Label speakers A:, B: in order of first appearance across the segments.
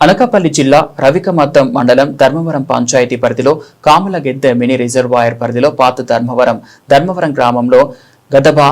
A: అనకాపల్లి జిల్లా రవికమద్దం మండలం ధర్మవరం పంచాయతీ పరిధిలో కామలగెద్దె మినీ రిజర్వాయర్ పరిధిలో పాత ధర్మవరం ధర్మవరం గ్రామంలో గదబా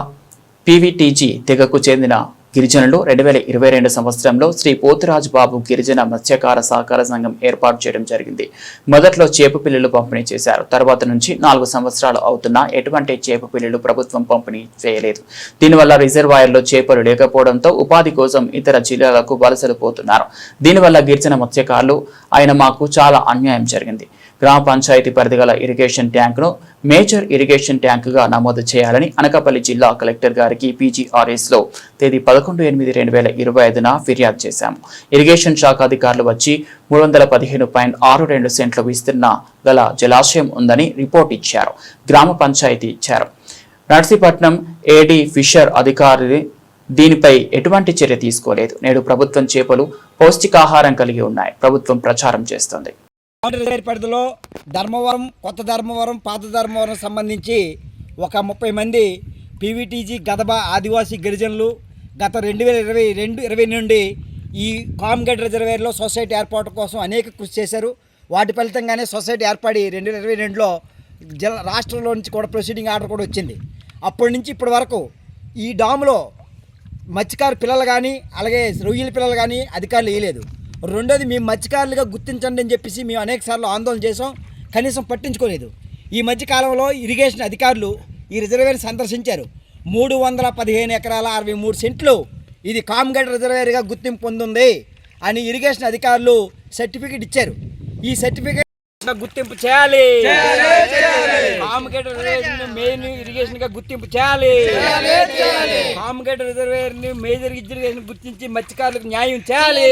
A: పీవీటీజీ తెగకు చెందిన గిరిజనులు రెండు వేల ఇరవై రెండు సంవత్సరంలో శ్రీ పోతురాజు బాబు గిరిజన మత్స్యకార సహకార సంఘం ఏర్పాటు చేయడం జరిగింది. మొదట్లో చేప పిల్లలు పంపిణీ చేశారు. తర్వాత నుంచి నాలుగు సంవత్సరాలు అవుతున్నా ఎటువంటి చేప పిల్లలు ప్రభుత్వం పంపిణీ చేయలేదు. దీనివల్ల రిజర్వాయర్లో చేపలు లేకపోవడంతో ఉపాధి కోసం ఇతర జిల్లాలకు వలసలు పోతున్నారు. దీనివల్ల గిరిజన మత్స్యకారులు ఆయన మాకు చాలా అన్యాయం జరిగింది. గ్రామ పంచాయతీ పరిధి గల ఇరిగేషన్ ట్యాంకును మేజర్ ఇరిగేషన్ ట్యాంకుగా నమోదు చేయాలని అనకాపల్లి జిల్లా కలెక్టర్ గారికి పీజీఆర్ఎస్లో తేదీ పదకొండు ఎనిమిది రెండు వేల ఇరవై ఐదున ఫిర్యాదు చేశాము. ఇరిగేషన్ శాఖ అధికారులు వచ్చి మూడు వందల పదిహేను పాయింట్ ఆరు రెండు సెంట్ల విస్తీర్ణ గల జలాశయం ఉందని రిపోర్ట్ ఇచ్చారు. గ్రామ పంచాయతీ ఇచ్చారు. నర్సీపట్నం ఏడీ ఫిషర్ అధికారి దీనిపై ఎటువంటి చర్య తీసుకోలేదు. నేడు ప్రభుత్వం చేపలు పౌష్టికాహారం కలిగి ఉన్నాయి. ప్రభుత్వం ప్రచారం చేస్తుంది.
B: పరిధిలో ధర్మవరం కొత్త ధర్మవరం పాత ధర్మవరం సంబంధించి ఒక ముప్పై మంది పీవీటీజీ గదబ ఆదివాసీ గిరిజనులు గత రెండు వేల ఇరవై రెండు ఇరవై నుండి ఈ కామ్గడ్ రిజర్వేర్లో సొసైటీ ఏర్పాటు కోసం అనేక కృషి చేశారు. వాటి ఫలితంగానే సొసైటీ ఏర్పడి రెండు వేల ఇరవై రెండులో జిల్లా రాష్ట్రంలో నుంచి కూడా ప్రొసీడింగ్ ఆర్డర్ కూడా వచ్చింది. అప్పటి నుంచి ఇప్పటి వరకు ఈ డాములో మత్స్యకారు పిల్లలు కానీ అలాగే రొయ్యల పిల్లలు కానీ అధికారులు వేయలేదు. రెండోది మేము మత్స్యకారులుగా గుర్తించండి అని చెప్పేసి మేము అనేక సార్లు ఆందోళన చేసాం కనీసం పట్టించుకోలేదు. ఈ మధ్యకాలంలో ఇరిగేషన్ అధికారులు ఈ రిజర్వేర్ సందర్శించారు. మూడు వందల పదిహేను ఎకరాల అరవై మూడు సెంట్లు ఇది కామ్గడ్ రిజర్వేర్గా గుర్తింపు పొందింది అని ఇరిగేషన్ అధికారులు సర్టిఫికేట్ ఇచ్చారు. ఈ సర్టిఫికేట్ గుర్తింపు చేయాలి కామగేట్ రిజర్వేషన్ మెయిన్ ఇరిగేషన్ గా గుర్తింపు చేయాలి. కామగేట్ రిజర్వేర్ని మేజర్ ఇరిగేషన్ గుర్తించి మత్స్యకారులకు న్యాయం చేయాలి.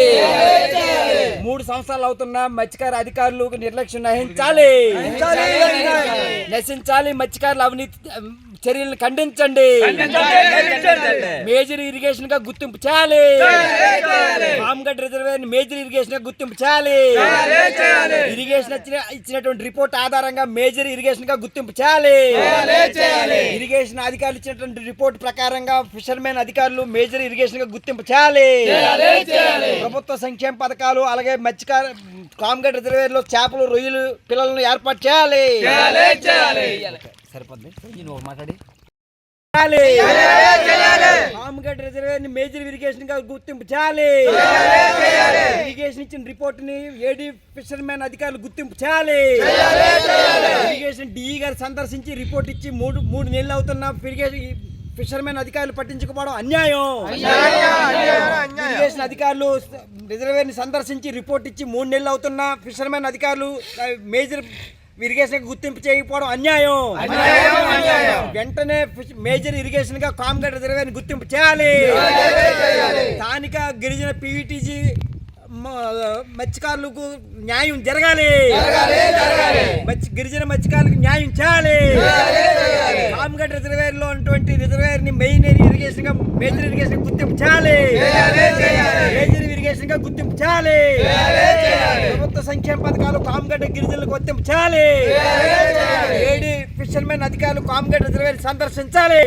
B: మూడు సంవత్సరాలు అవుతున్న మత్స్యకార అధికారులు నిర్లక్ష్యం వహించాలి నశించాలి మత్స్యకారుల అవినీతి చర్యలను ఖండించండి. మేజర్ ఇరిగేషన్గా గుర్తింపు చేయాలి. రామ్గఢ్ రిజర్వేర్ మేజర్ ఇరిగేషన్గా గుర్తింపు చేయాలి. ఇరిగేషన్ ఇచ్చిన ఇచ్చినటువంటి రిపోర్ట్ ఆధారంగా మేజర్ ఇరిగేషన్గా గుర్తింపు చేయాలి. ఇరిగేషన్ అధికారులు ఇచ్చినటువంటి రిపోర్ట్ ప్రకారంగా ఫిషర్మెన్ అధికారులు మేజర్ ఇరిగేషన్గా గుర్తింపు చేయాలి. ప్రభుత్వ సంక్షేమ పథకాలు అలాగే మత్స్యకార కామ్గఢ్ రిజర్వేర్లో చేపలు రొయ్యలు పిల్లలను ఏర్పాటు చేయాలి. సరిపోద్ది నువ్వు మాట్లాడి మేజర్ ఇరిగేషన్గా గుర్తింపు చేయాలి ఇరిగేషన్ ఇచ్చిన రిపోర్ట్ని ఏడీ ఫిషర్మెన్ అధికారులు గుర్తింపు చేయాలి ఇరిగేషన్ డిఈ గారు సందర్శించి రిపోర్ట్ ఇచ్చి మూడు మూడు నెలలు అవుతున్న ఇరిగేషన్ ఫిషర్మెన్ అధికారులు పట్టించుకోవడం అన్యాయం ఇరిగేషన్ అధికారులు రిజర్వేర్ని సందర్శించి రిపోర్ట్ ఇచ్చి మూడు నెలలు అవుతున్న ఫిషర్మెన్ అధికారులు ఆ, మేజర్ ఇరిగేషన్ గుర్తింపు చేయకపోవడం అన్యాయం. వెంటనే మేజర్ ఇరిగేషన్గా కామ్గడ్ రిజర్వేర్ గుర్తింపు చేయాలి. స్థానిక గిరిజన పీవీటీజీ మత్స్యకారులకు న్యాయం జరగాలి. గిరిజన మత్స్యకారులకు న్యాయం చేయాలి. కామ్గడ్ రిజర్వేర్లో ఉన్నటువంటి రిజర్వేర్ని మెయిన్ ఇరిగేషన్గా మేజర్ ఇరిగేషన్ గుర్తింపు చేయాలి మేజర్ ఇరిగేషన్గా గుర్తింపు చేయాలి. ప్రభుత్వ సంక్షేమ పథకాలు కామ్గడ్డ గిరిజనులకు గుర్తింపు చేయాలి. ఏడి ఫిషర్మెన్ అధికారులు కామ్గడ్డ రిజర్వేర్ సందర్శించాలి.